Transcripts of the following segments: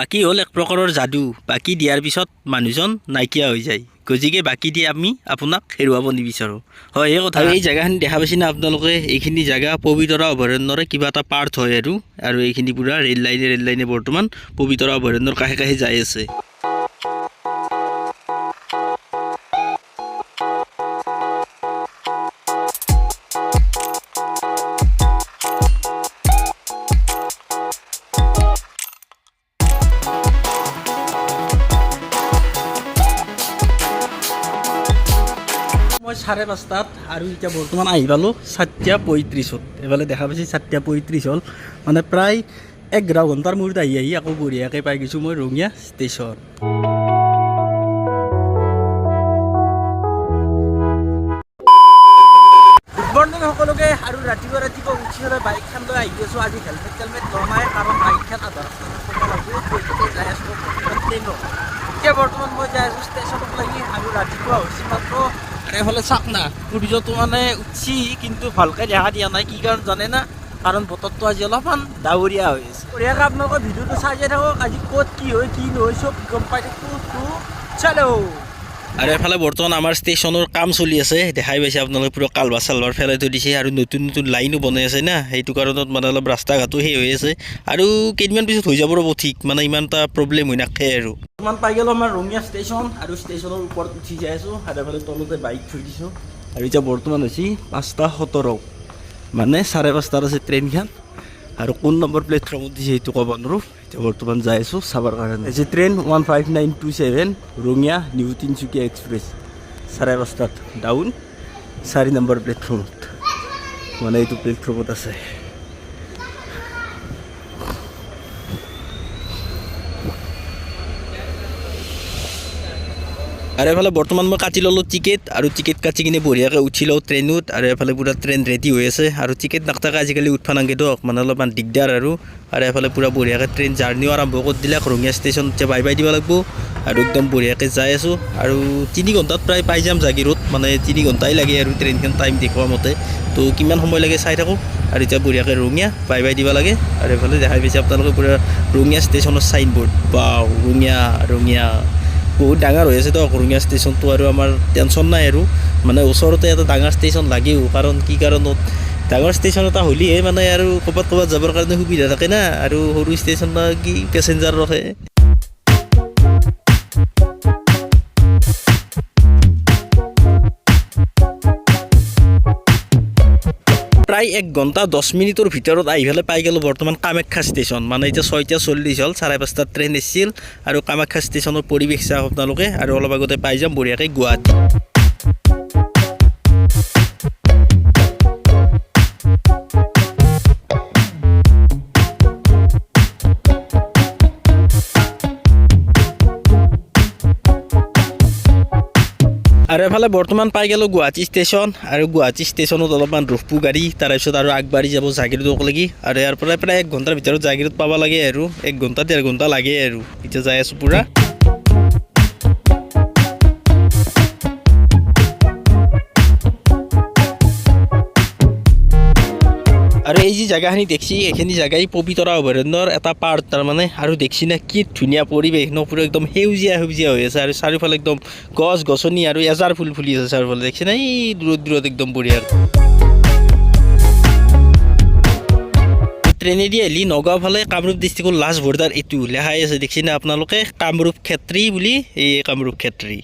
বাকী হ'ল এক প্ৰকাৰৰ যাদু বাকী দিয়াৰ পিছত মানুহজন নাইকিয়া হৈ যায়। গতিকে বাকী দি আমি আপোনাক হেৰুৱাব নিবিচাৰোঁ। হয়, এই কথা। এই জেগাখিনি দেখা পাইছেনে আপোনালোকে? এইখিনি জেগা পবিতৰা অভয়াৰণ্যৰে কিবা এটা পাৰ্ট হয় আৰু। আৰু এইখিনি পূৰা ৰেল লাইনে ৰেল লাইনে বৰ্তমান পবিতৰা অভয়াৰণ্যৰ কাষে কাষে যাই আছে। মই চাৰে পাঁচটাত আৰু এতিয়া বৰ্তমান আহি পালোঁ চাৰিটা পঁয়ত্ৰিছত এইফালে দেখা পাইছে চাৰিটা পঁয়ত্ৰিছ হ'ল। মানে প্ৰায় এঘাৰ ঘণ্টাৰ মূৰত আহি আহি আকৌ বঢ়িয়াকৈ পাই গৈছোঁ মই ৰঙিয়া ষ্টেচন মৰ্ণিং সকলোকে আৰু ৰাতিপুৱা ৰাতিপুৱা উঠি পেলাই বাইকখন লৈ আহি আছোঁ। আজি হেলমেট চেলমেট নমাই কাৰণ বাইকখন আধা যাই আছোঁ বৰ্তমান মই যাই আছোঁ ষ্টেচনত লাগি আৰু ৰাতিপুৱা হৈছে মাত্ৰ আৰু এইফালে চাওক না। সূৰ্যটো মানে উঠছি কিন্তু ভালকৈ দেখা দিয়া নাই। কি কাৰণ জানে না? কাৰণ বতৰটো আজি অলপমান ডাৱৰীয়া হৈ আছে। বঢ়িয়াকৈ আপোনালোকৰ ভিডিঅ'টো চাই যাই থাকক। আজি ক'ত কি হয় কি নহয় চব গম পাই থাকোঁ চালো আৰু এফালে বৰ্তমান আমাৰ ষ্টেচনৰ কাম চলি আছে। দেখাই পাইছে আপোনালোকে পূৰা কালভাৰ চালভাৰ ফেলাই থৈ দিছে আৰু নতুন নতুন লাইনো বনাই আছে না। সেইটো কাৰণত মানে অলপ ৰাস্তা ঘাটো সেই হৈ আছে। আৰু কেইদিনমান পিছত হৈ যাব ৰ'ব ঠিক। মানে ইমান এটা প্ৰব্লেম হৈ নাথাকে আৰু। বৰ্তমান পাই গ'লোঁ আমাৰ ৰঙিয়া ষ্টেচন আৰু ষ্টেচনৰ ওপৰত উঠি যাই আছোঁ আৰু এফালে তলতে বাইক থৈ দিছোঁ। আৰু এতিয়া বৰ্তমান হৈছে পাঁচটা সোতৰ। মানে চাৰে পাঁচটাত আছে ট্ৰেইনখন আৰু কোন নম্বৰ প্লেটফৰ্মত দিছে সেইটো ক'ব নোৱাৰোঁ। এতিয়া বৰ্তমান যাই আছোঁ চাবৰ কাৰণে। হৈছে train one five nine two seven Rangiya new Tinsukia express চাৰে পাঁচটাত ডাউন চাৰি নম্বৰ প্লেটফৰ্মত মানে এইটো প্লেটফৰ্মত আছে। আৰু এফালে বৰ্তমান মই কাটি ল'লোঁ টিকেট আৰু টিকেট কাটি কিনে বঢ়িয়াকৈ উঠি লওঁ ট্ৰেইনত আৰু এফালে পূৰা ট্ৰেইন ৰেডি হৈ আছে। আৰু টিকেট নাথাকে আজিকালি উঠবা নাংগে দিয়ক মানে অলপমান দিগদাৰ আৰু। আৰু এফালে পূৰা বঢ়িয়াকৈ ট্ৰেইন জাৰ্ণিও আৰম্ভ কৰি দিলে, ৰঙিয়া ষ্টেচন এতিয়া বাই বাই দিব লাগিব। আৰু একদম বঢ়িয়াকৈ যাই আছোঁ। আৰু তিনি ঘণ্টাত প্ৰায় পাই যাম জাগিৰোড মানে তিনি ঘণ্টাই লাগে আৰু ট্ৰেইনখন টাইম দেখুওৱা মতে। তো কিমান সময় লাগে চাই থাকোঁ। আৰু এতিয়া বঢ়িয়াকৈ ৰঙিয়া বাই বাই দিব লাগে। আৰু এইফালে দেখাই পাইছে আপোনালোকে পূৰা ৰঙিয়া ষ্টেচনৰ চাইনবোৰ্ড বা ৰঙিয়া ৰঙিয়া। বহুত ডাঙৰ হৈ আছে তো ৰঙিয়া ষ্টেচনটো আৰু আমাৰ টেনশ্যন নাই আৰু। মানে ওচৰতে এটা ডাঙৰ ষ্টেচন লাগেও, কাৰণ কি কাৰণত, ডাঙৰ ষ্টেচন এটা হ'লেহে মানে আৰু ক'ৰবাত ক'ৰবাত যাবৰ কাৰণে সুবিধা থাকে না, আৰু সৰু ষ্টেচন কি পেচেঞ্জাৰ ৰখে। প্ৰায় এক ঘণ্টা দহ মিনিটৰ ভিতৰত আহি পেলাই পাই গ'লোঁ বৰ্তমান কামাখ্যা ষ্টেচন মানে এতিয়া ছয়টা চল্লিছ হ'ল, চাৰে পাঁচটাত ট্ৰেইন আহিছিল আৰু কামাখ্যা ষ্টেচনৰ পৰিৱেশ চাওক আপোনালোকে আৰু অলপ আগতে পাই যাম বঢ়িয়াকৈ গুৱাহাটী। আৰু এফালে বর্তমান পাই গ'লোঁ গুৱাহাটী ষ্টেচন আৰু গুৱাহাটী ষ্টেচনত অলপমান ৰূপপুৰ গাড়ী, তাৰপিছত আৰু আগবাঢ়ি যাব জাগিৰোদক লাগি আৰু ইয়াৰ পৰা প্ৰায় এক ঘণ্টাৰ ভিতৰত জাগিৰোদ পাব লাগে আৰু, এক ঘণ্টা ডেৰ ঘণ্টা লাগে আৰু। এতিয়া যাই আছোঁ পূৰা। এই যি জেগাখিনি দেখছি, এইখিনি জেগাই পবিতৰা অভয়াৰণ্যৰ এটা পাৰ্ট তাৰমানে আৰু দেখছি না কি ধুনীয়া পৰিৱেশ, ন পুৰা একদম সেউজীয়া সেউজীয়া হৈ আছে আৰু চাৰিওফালে একদম গছ গছনি আৰু এজাৰ ফুল ফুলি আছে চাৰিওফালে, দেখছি না এই দূৰত দূৰত একদম বঢ়িয়া ট্ৰেইনেদি আহিলি নগাঁও ফালে কামৰূপ ডিষ্ট্ৰিক্টৰ লাষ্ট বৰ্ডাৰ এইটো লেখাই আছে, দেখছি না আপোনালোকে কামৰূপ ক্ষেত্ৰী বুলি, এই কামৰূপ ক্ষেত্ৰী।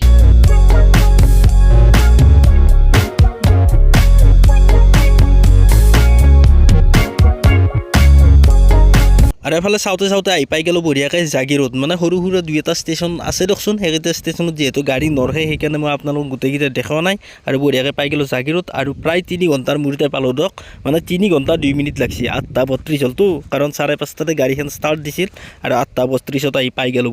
আৰু এফালে চাওঁতে চাওঁতে আহি পাই গ'লোঁ বঢ়িয়াকৈ জাগিৰোড মানে সৰু সুৰা দুই এটা ষ্টেচন আছে দিয়কচোন, সেইকেইটা ষ্টেচনত যিহেতু গাড়ী নৰহে, সেইকাৰণে মই আপোনালোকক গোটেইকেইটা দেখাও নাই। আৰু বঢ়িয়াকৈ পাই গ'লোঁ জাগিৰোড আৰু প্ৰায় তিনি ঘণ্টাৰ মূৰতে পালোঁ দিয়ক। মানে তিনি ঘণ্টা দুই মিনিট লাগছি, আঠটা বত্ৰিছ হ'লতো কাৰণ চাৰে পাঁচটাতে গাড়ীখন ষ্টাৰ্ট দিছিল আৰু আঠটা বত্ৰিছত আহি পাই গ'লোঁ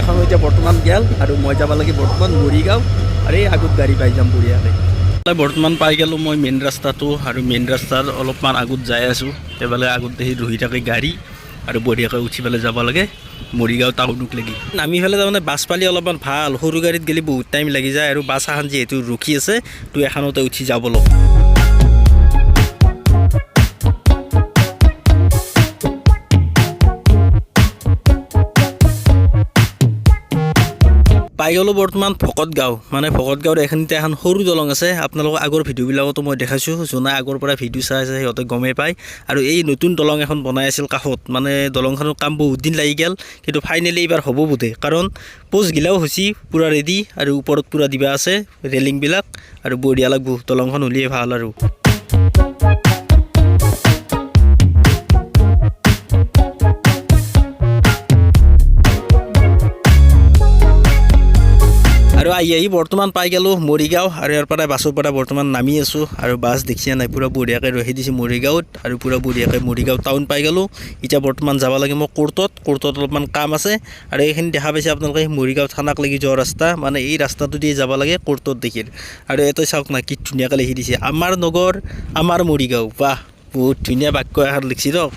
এখন এতিয়া বৰ্তমান গেল আৰু মই যাব লাগে বৰ্তমান মৰিগাঁও। আৰু এই আগত গাড়ী পাই যাম বঢ়িয়াকৈ বৰ্তমান পাই গ'লোঁ মই মেইন ৰাস্তাটো আৰু মেইন ৰাস্তাৰ অলপমান আগত যাই আছোঁ। এইফালে আগত দেখি ৰহি থাকে গাড়ী আৰু বঢ়িয়াকৈ উঠি পেলাই যাব লাগে। মৰিগাঁও টাউনক লাগি। নামি পেলাই তাৰমানে বাছ পালি অলপমান ভালো। সৰু গাড়ীত গ'লে বহুত টাইম লাগি যায় আৰু বাছ এখন যিহেতু ৰখি আছে তো এখনতে উঠি যাব লগ পাই গ'লোঁ বৰ্তমান ভকত গাঁও। মানে ভকত গাঁৱৰ এইখিনিতে এখন সৰু দলং আছে। আপোনালোকৰ আগৰ ভিডিঅ'বিলাকতো মই দেখাইছোঁ। যোনে আগৰ পৰা ভিডিঅ' চাই আছে সিহঁতে গমেই পায়। আৰু এই নতুন দলং এখন বনাই আছিল কাষত। মানে দলংখনৰ কাম বহুত দিন লাগি গ'ল। কিন্তু ফাইনেলি এইবাৰ হ'ব বোধে। কাৰণ পোষ্টগিলাও হৈছে পূৰা ৰেডি আৰু ওপৰত পূৰা দিবা আছে ৰেলিংবিলাক আৰু বঢ়িয়া লাগব দলংখন হ'লেই ভাল আৰু। আহি আহি, বৰ্তমান পাই গ'লোঁ মৰিগাঁও আৰু ইয়াৰ পৰা বাছৰ পৰা বৰ্তমান নামি আছোঁ আৰু বাছ দেখিছে নাই, পূৰা বঢ়িয়াকৈ ৰখি দিছে মৰিগাঁৱত আৰু পূৰা বঢ়িয়াকৈ মৰিগাঁও টাউন পাই গ'লোঁ। এতিয়া বৰ্তমান যাব লাগে মই কোৰ্টত কোৰ্টত অলপমান কাম আছে আৰু এইখিনি দেখা পাইছে আপোনালোকে মৰিগাঁও থানাক লাগি যোৱা ৰাস্তা মানে এই ৰাস্তাটো দিয়ে যাব লাগে কোৰ্টত দেখি। আৰু ইয়াতে চাওক না, কি ধুনীয়াকৈ লিখি দিছে, আমাৰ নগৰ, আমাৰ মৰিগাঁও বাহ, বহুত ধুনীয়া বাক্য এষাৰ লিখিছে দিয়ক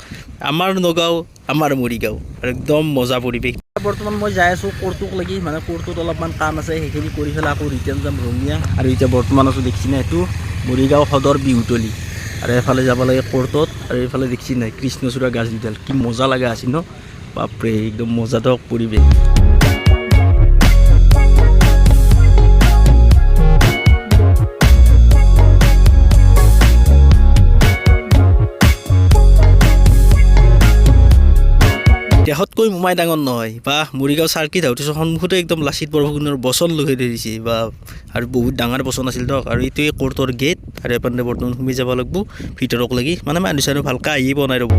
আমাৰ নগাঁও, আমাৰ মৰিগাঁও একদম মজা পৰিৱেশ। বৰ্তমান মই যাই আছোঁ, কোৰ্টক লাগি মানে কোৰ্টত অলপমান কাম আছে, সেইখিনি কৰি পেলাই আকৌ ৰিটাৰ্ণ যাম ৰঙীয়া। আৰু এতিয়া বৰ্তমান আছোঁ, দেখছি নাই এইটো মৰিগাঁও সদৰ বিহুতলি। আৰু এফালে যাব লাগে কৰ্টত, আৰু এইফালে দেখিছি নাই, কৃষ্ণচূড়া গাছ দুডাল। কি মজা লগা আছিল ন? বাপৰে, একদম মজাদায়ক পৰিৱেশ। দেহতকৈ মোমাই ডাঙৰ নহয়। বা মৰিগাঁও চাৰ্কিট হাউচৰ সন্মুখতে একদম লাচিত বৰফুকনৰ বচন লগাই ধৰিছে বা আৰু বহুত ডাঙৰ বচন আছিল ধৰক। আৰু এইটোৱে কোৰ্টৰ গেট আৰু এপানে বৰ্তমান সোমাই যাব লাগিব। ভিতৰক লাগি মানে মানুহ চানুহ ভালকৈ আহিয়ে পোৱা নাই ৰ'ব।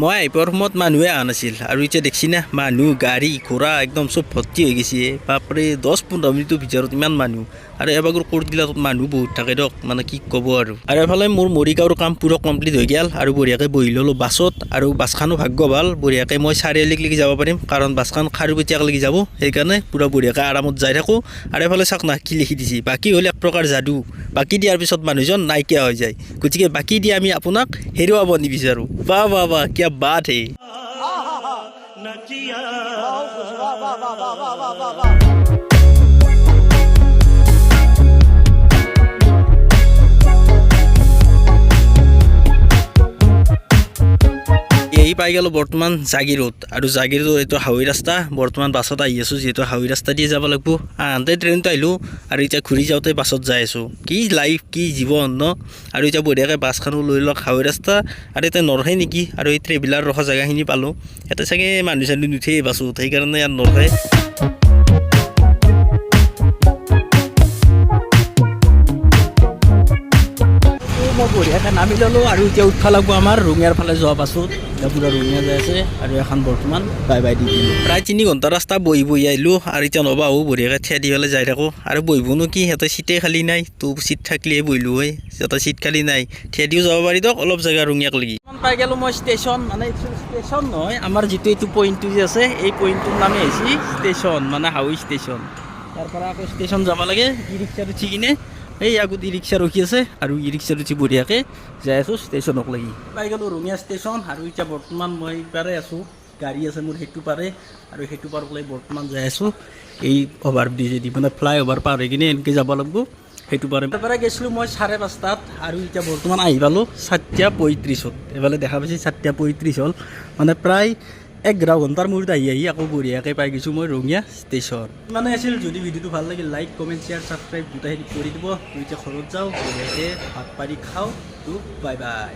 মই আহি পোৱাৰ সময়ত মানুহে অহা নাছিল। আৰু এতিয়া দেখছি না, মানুহ, গাড়ী, ঘোঁৰা একদম চব ভৰ্তি হৈ গৈছে। বাপৰে দহ পোন্ধৰ মিনিটৰ ভিতৰত ইমান মানুহ। আৰু এবাৰ কোৰ্টবিলাকত মানুহ বহুত থাকে দিয়ক মানে কি ক'ব আৰু। আৰু এফালে মোৰ মৰিগাঁৱৰ কাম পূৰা কমপ্লিট হৈ গ'ল আৰু বঢ়িয়াকৈ বহি ল'লোঁ বাছত আৰু বাছখনো ভাগ্য ভালো বঢ়িয়াকৈ মই চাৰিআলিক লৈকে যাব পাৰিম কাৰণ বাছখন খাৰুপেটীয়াক লাগি যাব সেইকাৰণে পূৰা বঢ়িয়াকৈ আৰামত যাই থাকোঁ। আৰু এফালে চাওক না কি লিখি দিছে বাকী হ'ল এক প্ৰকাৰ যাদু বাকী দিয়াৰ পিছত মানুহজন নাইকিয়া হৈ যায়। গতিকে বাকী দি আমি আপোনাক হেৰুৱাব নিবিচাৰোঁ। বা বা বা কিয়া বাট হে। এই পাই গ'লোঁ বৰ্তমান জাগিৰোড আৰু জাগিৰোড এইটো হাৱৈ ৰাস্তা, বৰ্তমান বাছত আহি আছোঁ যিহেতু হাৱৈ ৰাস্তা দিয়ে যাব লাগিব। আহোঁতে ট্ৰেইনটো আহিলোঁ আৰু এতিয়া ঘূৰি যাওঁতে বাছত যাই আছোঁ। কি লাইফ কি জীৱন ন? আৰু এতিয়া বঢ়িয়াকৈ বাছখনো লৈ লওক হাৱৈ ৰাস্তা। আৰু এতিয়া নৰহে নেকি? আৰু এই ট্ৰেভেলাৰ ৰখা জেগাখিনি পালোঁ। ইয়াতে চাগে মানুহ চানুহ নুঠেই বাছত, সেইকাৰণে ইয়াত নৰহে মই বঢ়িয়াকৈ নামি ল'লোঁ আৰু এতিয়া উঠবা লাগব আমাৰ ৰঙিয়াৰ ফালে যোৱা পাছত। এতিয়া পূৰা ৰঙিয়া যাই আছে আৰু এখন বৰ্তমান বাই বাই দি দিলোঁ। প্ৰায় তিনি ঘণ্টা ৰাস্তা বহি বহি আহিলোঁ আৰু এতিয়া নবাহো বঢ়িয়াকৈ থিয়া দি পেলাই যাই থাকোঁ। আৰু বহিবনো কি সিহঁতে চিটে খালী নাই তো চিট থাকিলেহে বহিলোঁ হয়। সিহঁতে চিট খালী নাই থিয়া দিও যাব পাৰি দিয়ক অলপ জেগা ৰঙিয়াক লাগি। পাই গ'লোঁ মই ষ্টেচন মানে ষ্টেচন নহয় আমাৰ যিটো এইটো পইণ্টটো যে আছে এই পইণ্টটোৰ নামে হৈছে ষ্টেচন মানে হাউই ষ্টেচন তাৰ পৰা আকৌ ষ্টেচন যাব লাগে ই ৰিক্সাত উঠি কিনে এই আগত ই ৰখি আছে আৰু ই ৰিক্সাত উঠি বঢ়িয়াকৈ যাই আছোঁ ষ্টেচনক লাগি। পাই গ'লোঁ ৰঙিয়া ষ্টেচন আৰু এতিয়া বৰ্তমান মই পাৰে আছোঁ। গাড়ী আছে মোৰ, সেইটো পাৰে আৰু সেইটো পাৰক লৈ বৰ্তমান যাই আছোঁ। এই অভাৰ ব্ৰিজেদি মানে ফ্লাই অভাৰ পাৰ হৈ কিনে এনেকৈ যাব লাগিব। সেইটো পাৰে তাৰ পৰা গৈছিলোঁ মই চাৰে পাঁচটাত আৰু এতিয়া বৰ্তমান আহি পালোঁ চাৰিটা পঁয়ত্ৰিছত এইফালে দেখা পাইছে চাৰিটা পঁয়ত্ৰিছ হ'ল। মানে প্ৰায় এঘাৰ ঘণ্টাৰ মূৰত আহি আহি আকৌ বঢ়িয়াকৈ পাই গৈছোঁ মই ৰঙীয়া ষ্টেচন। মানে আছিল, যদি ভিডিঅ'টো ভালো লাগিল লাইক কমেণ্ট শ্বেয়াৰ ছাবস্ক্ৰাইব গোটেইখিনি কৰি দিব। এতিয়া ঘৰত যাওঁ, বঢ়িয়াকৈ ভাত পানী খাওঁ। তো বাই বাই